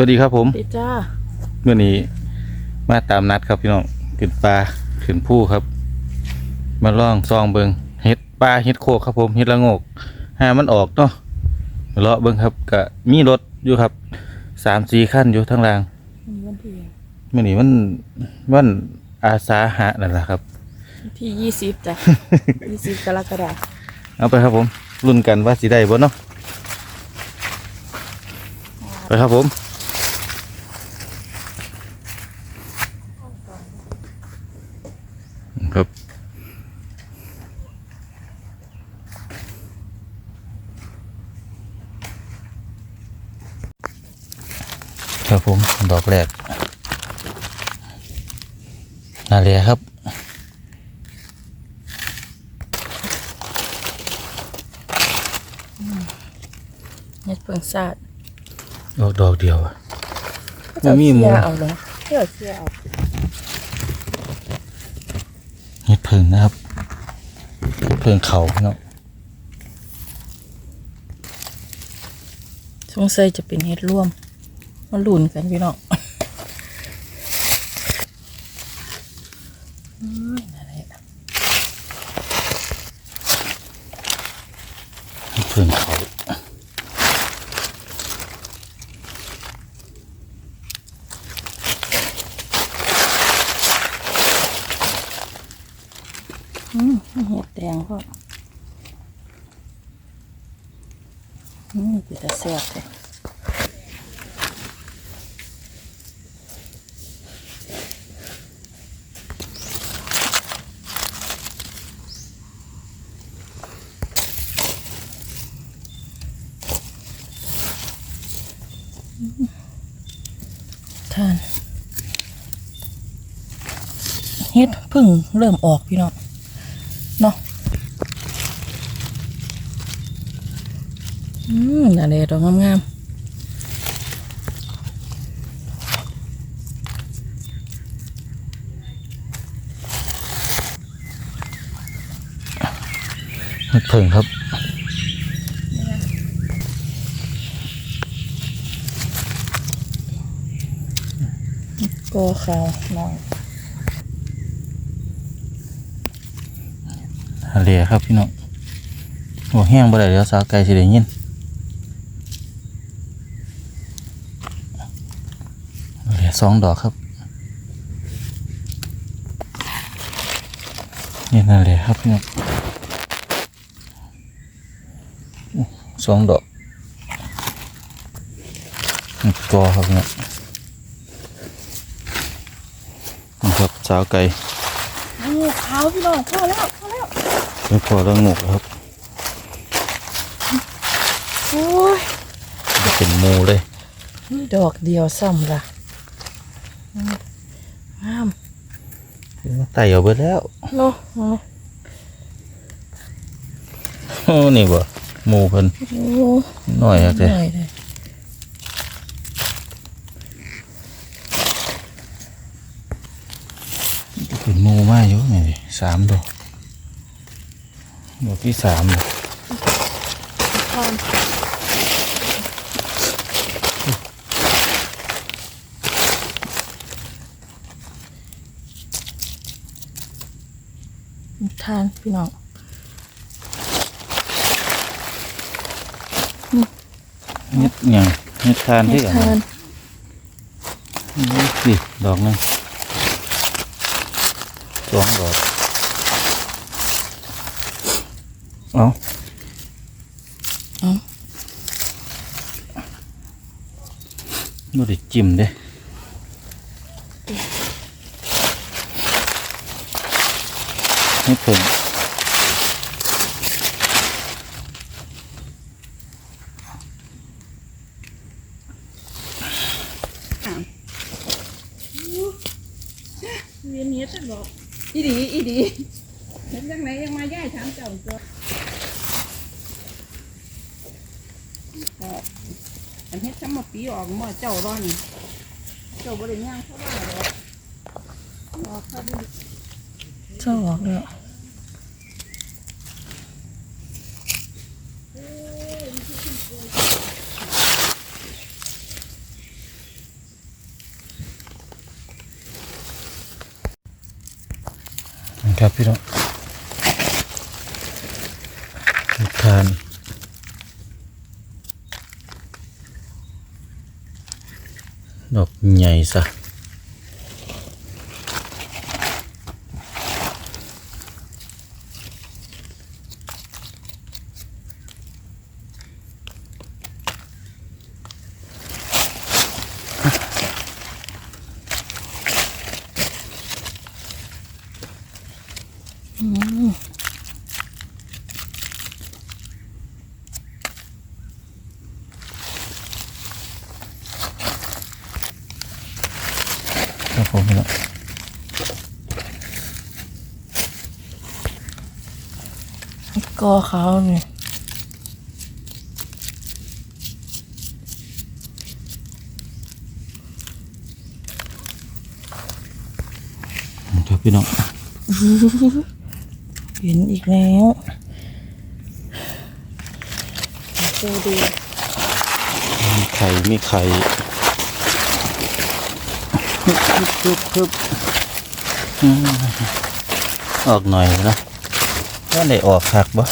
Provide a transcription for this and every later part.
วัสดีครับผมดีจ้าเมื่อนี้มาตามนัดครับพี่น้องขึ้นปลาขึ้นผู้ครับ มาล่องซองเบิงเฮ็ดปลาเฮ็ดโคกครับผมเฮ็ดละโงกหามันออกเนาะมาเลาะเบิงครับก็มีรถอยู่ครับสามสี่ขั้นอยู่ทั้งรางวันที่เมื่อนี้มันมันอาสาหะนั่นแหละครับวันที่ยี่สิบจ้ะยี่สิบกรกฎาคมเอาไปครับผมรุ่นกันว่าสิได้บ่เนาะไปครับผม ครับ ครับผมดอกแรกนาเลียครับเน็ดเพิ่งซาดดอกดอกเดียวอะจะบ่มีหมูเสียเอาเหรอเที่ยวเสียเอา เห็ดเพิงนะครับเพิงเขาเนาะสงสัยจะเป็นเห็ดร่วม มันหลุนกันพี่น้องอืมนั่นแหละ เห็ดเพิงเขา อืม เห็ดแดงก็อืมเป็นตาแซ่บเลยทานเฮ็ดพึ่งเริ่มออกพี่น้องเนาะ อืมอะไรดอกงามเห็ดเพิงครับๆก็ขาวหน่อยทะเลครับพี่น้องหัวแห้งบ่ได้เดี๋ยวสาวไก่สิได้ยินเหลือ สองดอกครับนี่นั่นเลยครับพี่น้องอู้สองดอกนี่กอครับพี่น้องนี่ครับสาวไก่งูขาวพี่น้องพอแล้วพอแล้วเป็นพอแล้วงกแล้วครับโอ้ยจะเป็นหมูเลยนี่ดอกเดียวซ้ำละ งามไต่เอาไปแล้วเนาะโอ้นี่บ่หมูเพิ่นโอ้น้อยครับเหเด้นื่อยเลยเป็นหมูมาอยู่นี่ดิสามดอกดอกที่สามเลย ทานทานพี่น้องเฮ็ดหยังเฮ็ดทานที่ให้กันทานนี่ดอกหนึงสองดอกเอาเอ๋อบ่ได้จิ้มเด้ เฮ็ดเพิ่นเรียนเฮ็ดจังบอกอีดีอีดีเฮ็ดจังไหนยังมาย่ายถามเจ้าตัวก็อันเฮ็ดซ้ำมาปีออกมาเจ้าร้อนเจ้าบริย่างเข้ามาหรอกรอเข้าไปเจ้าออกแล้ว พี่น้องทานดอกใหญ่ซะครับผมพี่น้อง กอขาวนี่ครับพี่น้อง เห็นอีกแล้วเจอดูมีไข่มีไข่ฮึบฮึบฮึบฮึบอืมออกหน่อยนะ ว่าได้ออกหักบ่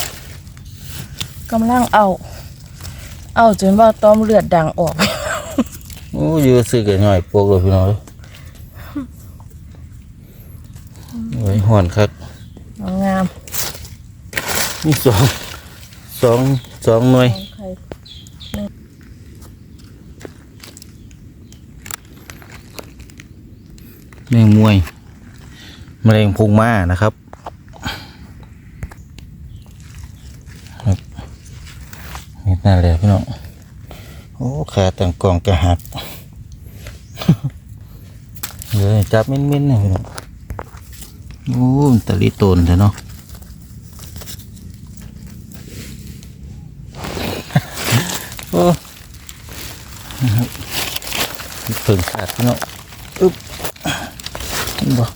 กำลังเอา เอาจนว่าต้อมเลือดดังออก โอ้อยืดซื้อกันหน่อยโปกเลยพี่น้องเอ้ยไว้ห่อนครับงามมีสองสองสองหน่วยของใครแมงมวยมะเร็งพุงม้านะครับครับ นี่น่าเลยพี่น้อง โอ้ขาต่างกล่องกระหักเลยจับเม้นๆนะพี่น้องโอ้มตะลิตนเถอะเนาะโอ้เพิ่งขาดพี่น้องอึ๊บบ่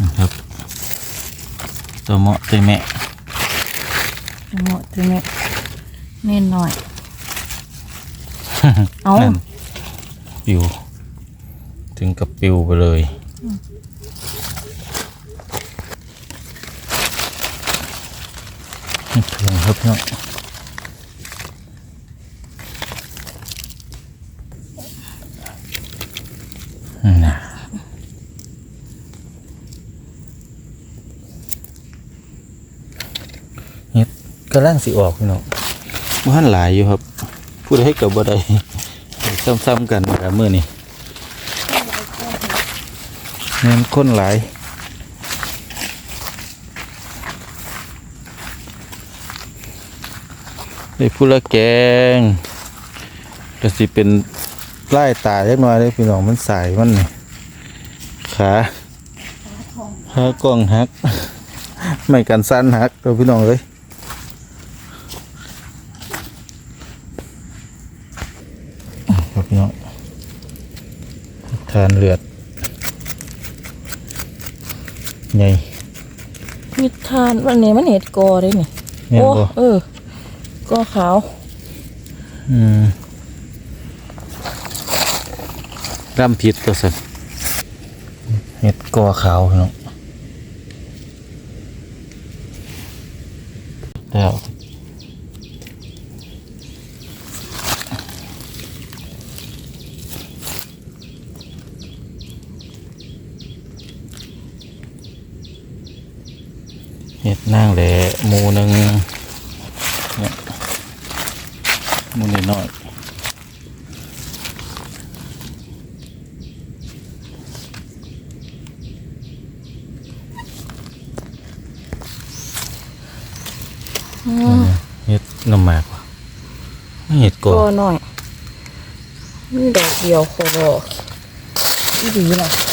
นะครับ ตัวเหมาะตัวแม่ เหมาะจังเนี่ยเน่นหน่อย เอานั่นปิว ถึงกับปิวไปเลยนี่เพียงครับพี่น้อง ดกำลังสิออกพี่น้องบ้านหลายอยู่ครับ พูดให้กับบ่ได้ซ้ำๆกันกับมือนี่เงินคนหลายได้พูดละแกงก็สิเป็นไล่ตาเล็กน้อยเลยพี่น้องมันใสายมันนี่ขาขากล้องหัก ไม่กันสั้นหักเราพี่น้องเลย ครับพี่น้องทานเลือดใหญ่มีทานวันนี้มันเห็ดกอได้นี่แม่นโอ้บ่เออกอขาว อืมร่ำพิษตัวสันเห็ดกอขาวพี่น้องแล้ว เห็ดนางแหละหมูหนึ่งเนี่ยหมูนิดหน่อยอืมเห็ดน้ำหมากว่ะไม่เห็ดกก่ออหน่อยนี่ดอกเดียวโคโลอีดีล่ะ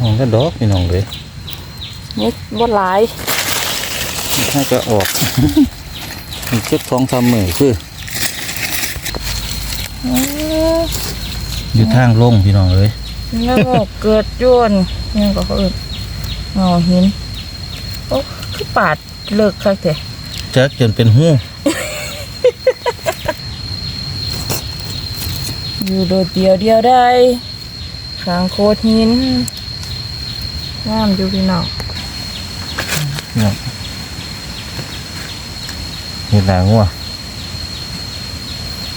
ห้องก็ดอกพี่น้องเลยนี่บ่หลายถ้าจะออกอีกเจ็ดสองสามหมื่นคืออืมอยู่ทางลงพี่น้องเลยแล้วก็เกิดโยนยังก็เขาเอื่นเงาหินโอ้คือปาดเลิกคักแต่จักจนเป็นหูอยู่โดดเดียวเดียวได้ข้างโคดหิน งามอยู่พี่น้องเนี่ยเห็ดหนางัว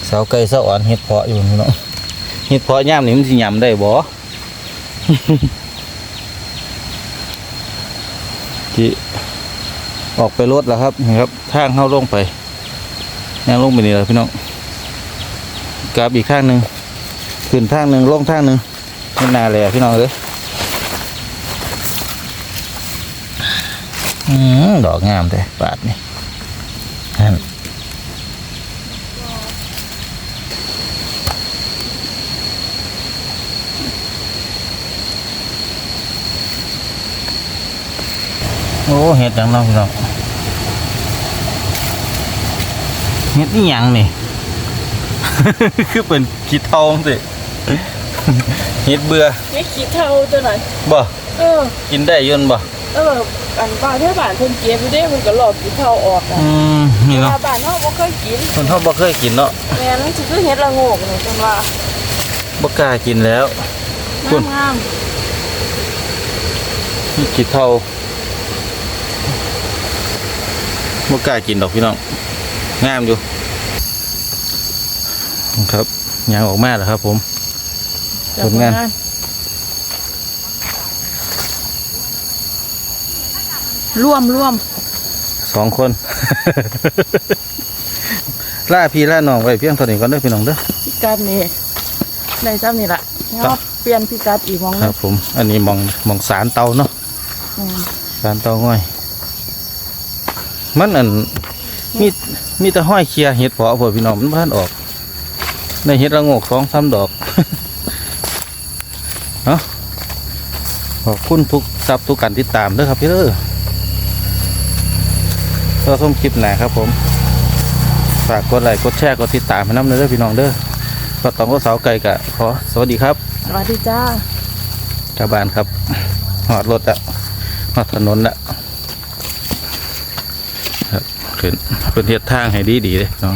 เสาไก่เสาอ่อนเห็ดเพาะอยู่พี่น้องเห็ดเพาะย่ามนี่มันสิยำได้บ่ที่ออกไปรถแล้วครับนี่ครับทางเข้าลงไปย่างลงไปนี่แหละพี่น้องกลับอีกทางหนึ่งขึ้นทางหนึ่งลงทางหนึ่งไม่นาเลยพี่น้องเลยอืม ดอกงามแต่ปาดนี่นั่นโอ้เห็ดจังเนาะพี่น้องเห็ดนี่ยังนี่ คือเป็นขีดทองสิเห็ดเบื่อไม่ขี้เท่าตัวไหนบ่เออกินได้ยนบ่ เอออันบ้านที่บ้านเพิ่นเก็บอยู่เด้มันก็หลอกขี้เท่าออกอะอืมนี่เนาะว่าบ้านเฮาบ่เคยกินคนเขาบ่เคยกินเนาะแม่นมันสิคือเฮ็ดละโงกนี่จังว่าบ่กล้ากินแล้ว คุณ งามนี่ขีดเท่าบ่กล้ากินดอกพี่น้องงามอยู่ครับยางออกมาแล้วครับ ผม ๆผลงาน ร่วมร่วมสองคน ล่าพี่ล่าน้องไว้เพียงเท่านี้ก่อนเด้อพี่น้องเด้อพิกัดนี่ได้ซ้ำนี่ล่ะครัเนาะบเปลี่ยนพิกัดอีกมองคหนึรับ งผม อันนี้หมองหมองสารเตาเนาะอืมสารเตาง่อย มันอันมีมีแต่ห้อยเคลียร์เห็ดเพาะพวกพี่น้องมันพันออกในเห็ดระโงกสองสามดอก เนาะขอบคุณทุกซับทุกการติดตามเด้อครับพี่เด้อ เราส้มคลิปไหนครับผมฝากกดไลค์กดแชร์กดติดตามให้น้ำเด้อพี่น้องเด้อก็ต้องก็เสาไก่กะขอสวัสดีครับสวัสดีจ้าชาวบ้านครับหอดรถอะหอดถนนอะครับขึ้นเป็นเทียทางให้ดีดีเลยน้อง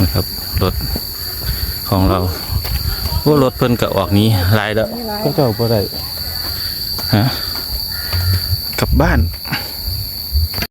นะครับรถของเราว่ารถเพิ่นกะออกนี้ลายแล้วก็เจ้าบ่ได้ฮะกลับบ้าน